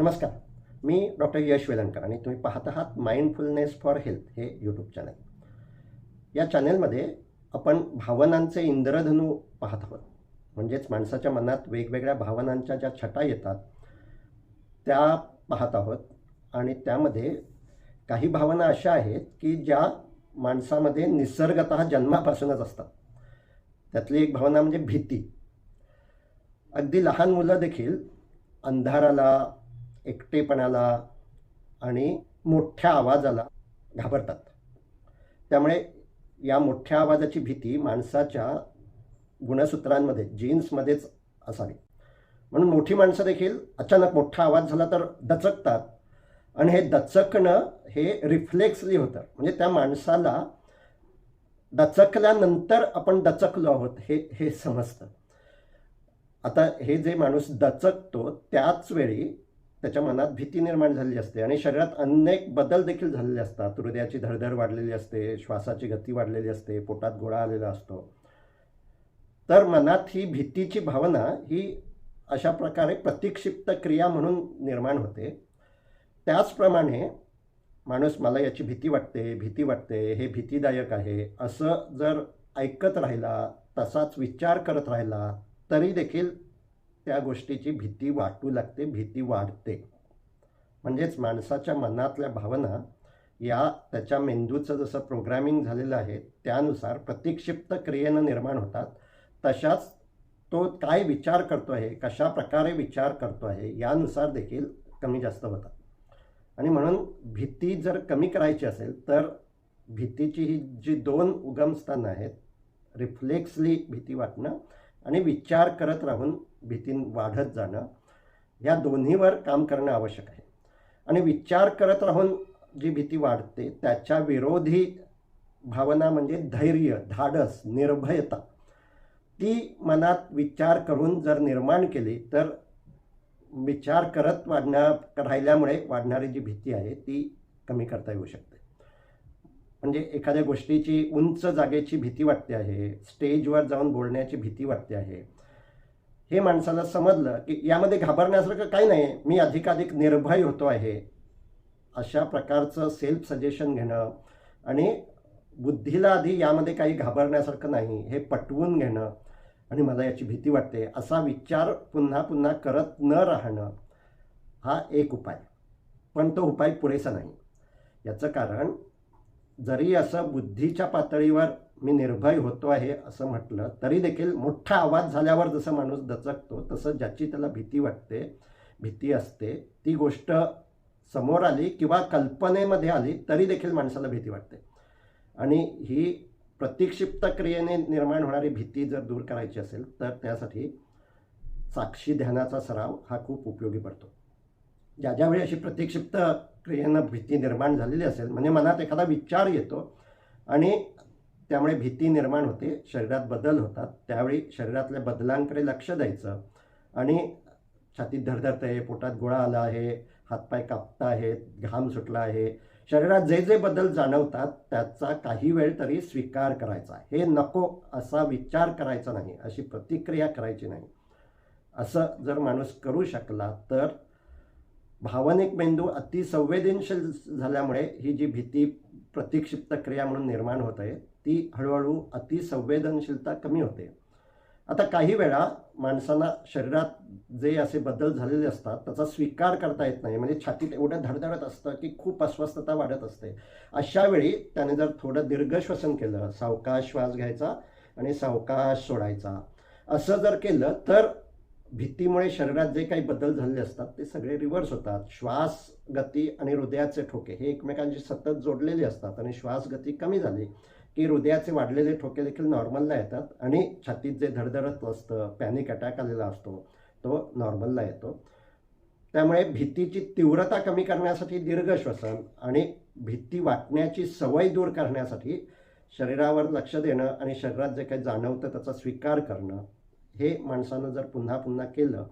नमस्कार. मी डॉक्टर यश वेलणकर आणि तुम्ही पाहत आहात माइंडफुलनेस फॉर हेल्थ हे यूट्यूब चॅनल या चॅनेलमध्ये आपण भावनांचे इंद्रधनू पाहत आहोत. म्हणजेच माणसाच्या मनात वेगवेगळ्या भावनांच्या ज्या छटा येतात त्या पाहत आहोत. आणि त्यामध्ये काही भावना अशा आहेत की ज्या माणसामध्ये निसर्गत जन्मापासूनच असतात. त्यातली एक भावना म्हणजे भीती. अगदी लहान मुलं देखील अंधाराला एकटेपणाला आणि मोठ्या आवाजाला घाबरतात. त्यामुळे या मोठ्या आवाजाची भीती माणसाच्या गुणसूत्रांमध्ये जीन्समध्येच असावी. म्हणून मोठी माणसं देखील अचानक मोठा आवाज झाला तर दचकतात. आणि हे दचकणं हे रिफ्लेक्सली होतं. म्हणजे त्या माणसाला दचकल्यानंतर आपण दचकलो आहोत हे हे समजतं. आता हे जे माणूस दचकतो त्याच वेळी त्याच्या मनात भीती निर्माण झालेली असते आणि शरीरात अनेक बदल देखील झालेले असतात. हृदयाची धडधड वाढलेली असते श्वासाची गती वाढलेली असते पोटात गोळा आलेला असतो. तर मनात ही भीतीची भावना ही अशा प्रकारे प्रतिक्षिप्त क्रिया म्हणून निर्माण होते. त्याचप्रमाणे माणूस मला याची भीती वाटते भीती वाटते हे भीतीदायक आहे असं जर ऐकत राहिला तसाच विचार करत राहिला तरी देखील त्या गोष्टीची भीती वाटू लागते भीती वाढते. म्हणजेच माणसाच्या मनातल्या भावना या त्याच्या मेंदूचं जसं प्रोग्रॅमिंग झालेलं आहे त्यानुसार प्रतिक्षिप्त क्रियेनं निर्माण होतात. तशाच तो काय विचार करतो आहे कशा प्रकारे विचार करतो आहे यानुसार देखील कमी जास्त होतात. आणि म्हणून भीती जर कमी करायची असेल तर भीतीची ही जी दोन उगमस्थानं आहेत रिफ्लेक्सली भीती वाटणं आणि विचार करत राहून भीती वाढत जाणं या दोन्हीवर काम करणं आवश्यक आहे. आणि विचार करत राहून जी भीती वाढते त्याच्या विरोधी भावना म्हणजे धैर्य धाडस निर्भयता. ती मनात विचार करून जर निर्माण केली तर विचार करत वाढण्या राहिल्यामुळे वाढणारी जी भीती आहे ती कमी करता येऊ शकते. म्हणजे एखाद्या गोष्टीची उंच जागेची भीती वाटते आहे स्टेजवर जाऊन बोलण्याची भीती वाटते आहे हे माणसाला समजलं की यामध्ये घाबरण्यासारखं काही नाही. मी अधिकाधिक निर्भय होतो आहे. अशा प्रकारचं सेल्फ सजेशन घेणं आणि बुद्धीला आधी यामध्ये काही घाबरण्यासारखं नाही हे पटवून घेणं आणि मला याची भीती वाटते. असा विचार पुन्हा पुन्हा करत न राहणं हा एक उपाय. पण तो उपाय पुरेसा नाही. याचं कारण जरी असं बुद्धीच्या पातळीवर मी निर्भय होतो आहे असं म्हटलं. तरी देखील मोठा आवाज झाल्यावर जसं माणूस दचकतो तसं ज्याची त्याला भीती वाटते भीती असते ती गोष्ट समोर आली किंवा कल्पनेमध्ये आली तरी देखील माणसाला भीती वाटते. आणि ही प्रतिक्षिप्त क्रियेने निर्माण होणारी भीती जर दूर करायची असेल तर त्यासाठी साक्षी ध्यानाचा सराव हा खूप उपयोगी पडतो. ज्या ज्यावेळी अशी प्रतिक्षिप्त क्रियेनं भीती निर्माण झालेली असेल म्हणजे मनात एखादा विचार येतो आणि त्यामुळे भीती निर्माण होते शरीरात बदल होतात. त्यावेळी शरीरातल्या बदलांकडे लक्ष द्यायचं आणि छातीत धडधडत आहे पोटात गोळा आला आहे हातपाय कापता आहेत घाम सुटला आहे. शरीरात जे जे बदल जाणवतात त्याचा काही वेळ तरी स्वीकार करायचा. हे नको असा विचार करायचा नाही अशी प्रतिक्रिया करायची नाही. असं जर माणूस करू शकला तर भावनिक मेंदू अतिसंवेदनशील झाल्यामुळे ही जी भीती प्रतिक्षिप्त क्रिया म्हणून निर्माण होत आहे ती हळूहळू अतिसंवेदनशीलता कमी होते. आता काही वेळा माणसांना शरीरात जे असे बदल झालेले असतात त्याचा स्वीकार करता येत नाही. म्हणजे छातीत एवढं धडधडत असतं की खूप अस्वस्थता वाढत असते. अशा वेळी त्याने जर थोडं दीर्घ श्वसन केलं सावकाश श्वास घ्यायचा आणि सावकाश सोडायचा. असं जर केलं तर भीतीमुळे शरीरात जे काही बदल झालेले असतात ते सगळे रिव्हर्स होतात. श्वास गती आणि हृदयाचे ठोके हे एकमेकांशी सतत जोडलेले असतात आणि श्वास गती कमी झाली. की हृदयाचे वाढलेले ठोके देखील नॉर्मलला येतात आणि छातीत जे धडधडत असतं पॅनिक अटॅक आलेला असतो तो नॉर्मलला येतो. त्यामुळे भीतीची तीव्रता कमी करण्यासाठी दीर्घ श्वसन आणि भीती वाटण्याची सवय दूर करण्यासाठी शरीरावर लक्ष देणं आणि शरीरात जे काही जाणवतं त्याचा स्वीकार करणं हे माणसानं जर पुन्हा पुन्हा केलं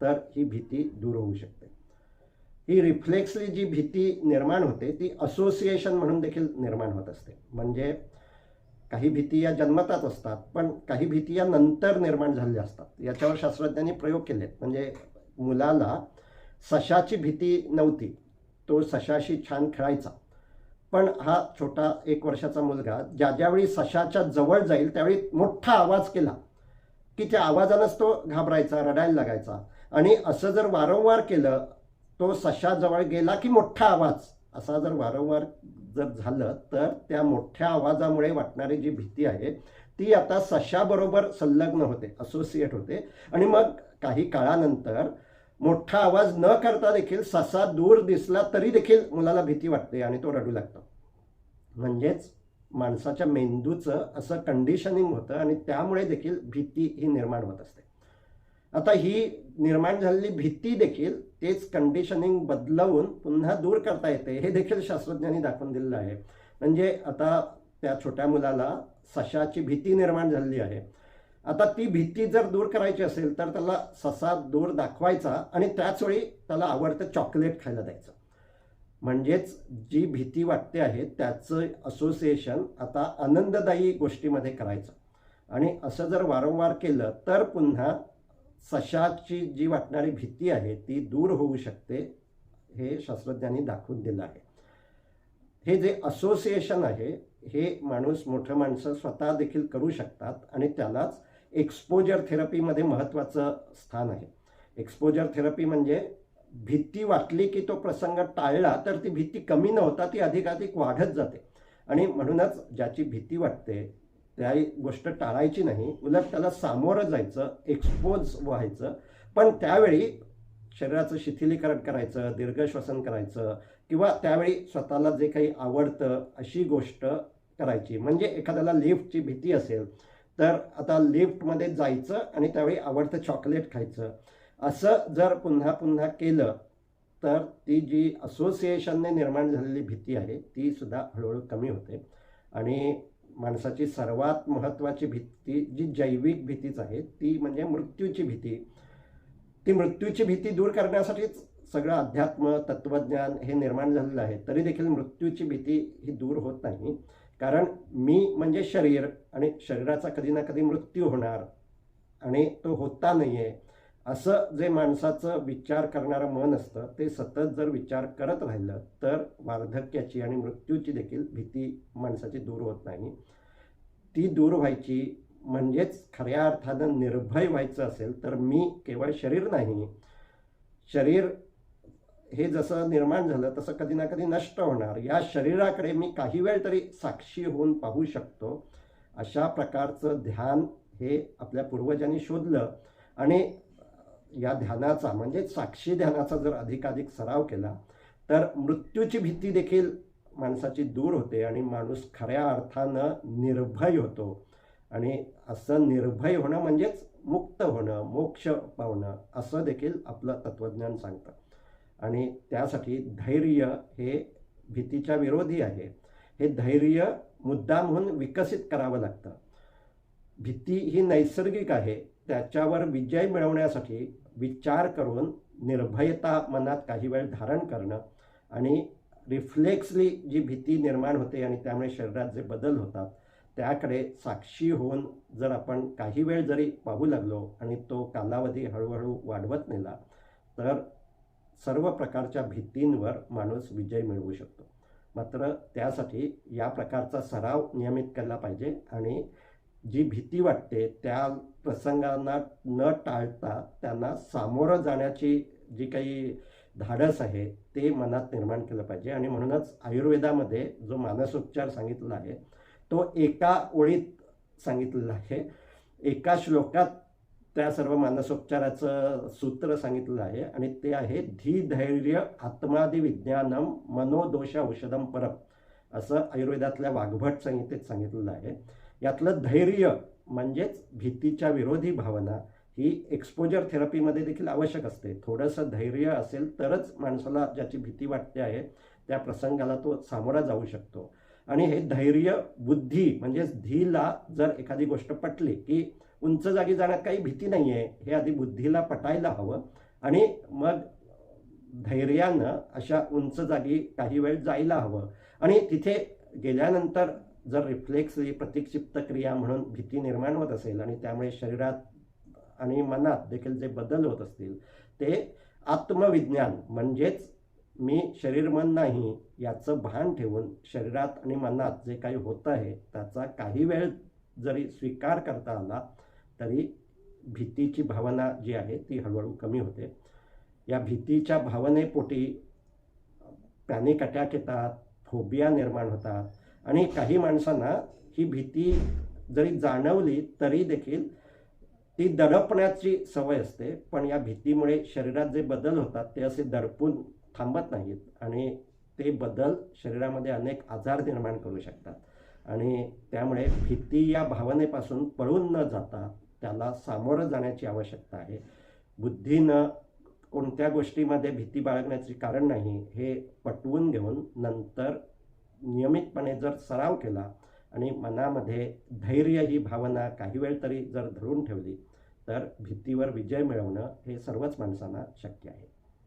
तर ही भीती दूर होऊ शकते. ही रिफ्लेक्सली जी भीती निर्माण होते ती असोसिएशन म्हणून देखील निर्माण होत असते. म्हणजे काही भीती या जन्मतात असतात पण काही भीती या नंतर निर्माण झालेल्या असतात. याच्यावर शास्त्रज्ञांनी प्रयोग केलेत. म्हणजे मुलाला सशाची भीती नव्हती. तो सशाशी छान खेळायचा. पण हा छोटा एक वर्षाचा मुलगा ज्या ज्यावेळी सशाच्या जवळ जाईल त्यावेळी मोठा आवाज केला की त्या आवाजानंच तो घाबरायचा रडायला लागायचा. आणि असं जर वारंवार केलं तो सशाजवळ गेला की मोठा आवाज. असा जर वारंवार जर झालं तर त्या मोठ्या आवाजामुळे वाटणारी जी भीती आहे ती आता सशाबरोबर संलग्न होते असोसिएट होते. आणि मग काही काळानंतर मोठा आवाज न करता देखील ससा दूर दिसला तरी देखील मुलाला भीती वाटते आणि तो रडू लागतो. म्हणजेच माणसाच्या मेंदूचं असं कंडिशनिंग होतं आणि त्यामुळे देखील भीती ही निर्माण होत असते. आता ही निर्माण झालेली भीती देखील तेच कंडिशनिंग बदलवून पुन्हा दूर करता येते हे देखील शास्त्रज्ञांनी दाखवून दिलेलं आहे. म्हणजे आता त्या छोट्या मुलाला सशाची भीती निर्माण झालेली आहे. आता ती भीती जर दूर करायची असेल तर त्याला ससा दूर दाखवायचा आणि त्याच वेळी त्याला आवडतं चॉकलेट खायला द्यायचं. म्हणजेच जी भीती वाटते आहे त्याचं असोसिएशन आता आनंददायी गोष्टीमध्ये करायचं. आणि असं जर वारंवार केलं तर पुन्हा सशाची जी वाटणारी भीती आहे ती दूर होऊ शकते हे शास्त्रज्ञांनी दाखवून दिलं आहे. हे जे असोसिएशन आहे हे माणूस मोठं माणसं स्वतः देखील करू शकतात आणि त्यालाच एक्सपोजर थेरपीमध्ये महत्त्वाचं स्थान आहे. एक्सपोजर थेरपी म्हणजे भीती वाटली की तो प्रसंग टाळला तर ती भीती कमी न होता ती अधिकाधिक वाढत जाते. आणि म्हणूनच ज्याची भीती वाटते त्या गोष्ट टाळायची नाही. उलट त्याला सामोरं जायचं एक्सपोज व्हायचं. पण त्यावेळी शरीराचं शिथिलीकरण करायचं दीर्घ श्वसन करायचं किंवा त्यावेळी स्वतःला जे काही आवडतं अशी गोष्ट करायची. म्हणजे एखाद्याला लिफ्टची भीती असेल तर आता लिफ्टमध्ये जायचं आणि त्यावेळी आवडतं चॉकलेट खायचं. असं जर पुन्हा पुन्हा केलं तर ती जी असोसिएशनने निर्माण झालेली भीती आहे ती सुद्धा हळूहळू कमी होते. आणि माणसाची सर्वात महत्त्वाची भीती जी जैविक भीतीच आहे ती म्हणजे मृत्यूची भीती. ती मृत्यूची भीती दूर करण्यासाठीच सगळं अध्यात्म तत्त्वज्ञान हे निर्माण झालेलं आहे. तरी देखील मृत्यूची भीती ही दूर होत नाही. कारण मी म्हणजे शरीर आणि शरीराचा कधी ना कधी मृत्यू होणार आणि तो होता नाही आहे असं जे माणसाचं विचार करणारं मन असतं ते सतत जर विचार करत राहिलं तर वार्धक्याची आणि मृत्यूची देखील भीती माणसाची दूर होत नाही. ती दूर व्हायची म्हणजेच खऱ्या अर्थानं निर्भय व्हायचं असेल तर मी केवळ शरीर नाही. शरीर हे जसं निर्माण झालं तसं कधी ना कधी नष्ट होणार. या शरीराकडे मी काही वेळ तरी साक्षी होऊन पाहू शकतो. अशा प्रकारचं ध्यान हे आपल्या पूर्वजांनी शोधलं आणि या ध्यानाचा म्हणजे साक्षी ध्यानाचा जर अधिकाधिक सराव केला तर मृत्यूची भीती देखील माणसाची दूर होते आणि माणूस खऱ्या अर्थानं निर्भय होतो. आणि असं निर्भय होणं म्हणजेच मुक्त होणं मोक्ष पावणं असं देखील आपलं तत्त्वज्ञान सांगतं. आणि त्यासाठी धैर्य हे भीतीच्या विरोधी आहे. हे धैर्य मुद्दामहून विकसित करावं लागतं. भीती ही नैसर्गिक आहे. त्याच्यावर विजय मिळवण्यासाठी विचार करून निर्भयता मनात काही वेळ धारण करणं आणि रिफ्लेक्सली जी भीती निर्माण होते आणि त्यामुळे शरीरात जे बदल होतात त्याकडे साक्षी होऊन जर आपण काही वेळ जरी पाहू लागलो आणि तो कालावधी हळूहळू वाढवत नेला तर सर्व प्रकारच्या भीतींवर माणूस विजय मिळवू शकतो. मात्र त्यासाठी या प्रकारचा सराव नियमित केला पाहिजे आणि जी भीती वाटते त्या प्रसंगांना न टाळता त्यांना सामोरं जाण्याची जी काही धाडस आहे ते मनात निर्माण केलं पाहिजे. आणि म्हणूनच आयुर्वेदामध्ये जो मानसोपचार सांगितलेला आहे तो एका ओळीत सांगितलेला आहे. एका श्लोकात त्या सर्व मानसोपचाराचं सूत्र सांगितलेलं आहे आणि ते आहे धी धैर्य आत्मादी विज्ञानम मनोदोष औषधम परम. असं आयुर्वेदातल्या वाघभट संहितेत सांगितलेलं आहे. यातलं धैर्य म्हणजेच भीतीच्या विरोधी भावना ही एक्सपोजर थेरपीमध्ये देखील आवश्यक असते. थोडंसं धैर्य असेल तरच माणसाला ज्याची भीती वाटते आहे त्या प्रसंगाला तो सामोरा जाऊ शकतो. आणि हे धैर्य बुद्धी म्हणजेच धीला जर एखादी गोष्ट पटली की उंच जागी जाण्यात काही भीती नाही आहे हे आधी बुद्धीला पटायला हवं आणि मग धैर्यानं अशा उंच जागी काही वेळ जायला हवं. आणि तिथे गेल्यानंतर जर रिफ्लेक्स ही प्रतिक्षिप्त क्रिया म्हणून भीती निर्माण होत असेल आणि त्यामुळे शरीरात आणि मनात देखील जे बदल होत असतील ते आत्मविज्ञान म्हणजेच मी शरीर मन नाही याचं भान ठेवून शरीरात आणि मनात जे काही होतं आहे त्याचा काही वेळ जरी स्वीकार करता आला तरी भीतीची भावना जी आहे ती हळूहळू कमी होते. या भीतीच्या भावनेपोटी पॅनिक अटॅक येतात फोबिया निर्माण होतात आणि काही माणसांना ही भीती जरी जाणवली तरी देखील ती दडपण्याची सवय असते. पण या भीतीमुळे शरीरात जे बदल होतात ते असे दडपून थांबत नाहीत आणि ते बदल शरीरामध्ये अनेक आजार निर्माण करू शकतात. आणि त्यामुळे भीती या भावनेपासून पळून न जाता त्याला सामोरं जाण्याची आवश्यकता आहे. बुद्धीनं कोणत्या गोष्टीमध्ये भीती बाळगण्याचे कारण नाही हे पटवून घेऊन नंतर नियमितपणे जर सराव केला आणि मनामध्ये धैर्य ही भावना काही वेळ तरी जर धरून ठेवली तर भीतीवर विजय मिळवणं हे सर्वच माणसांना शक्य आहे.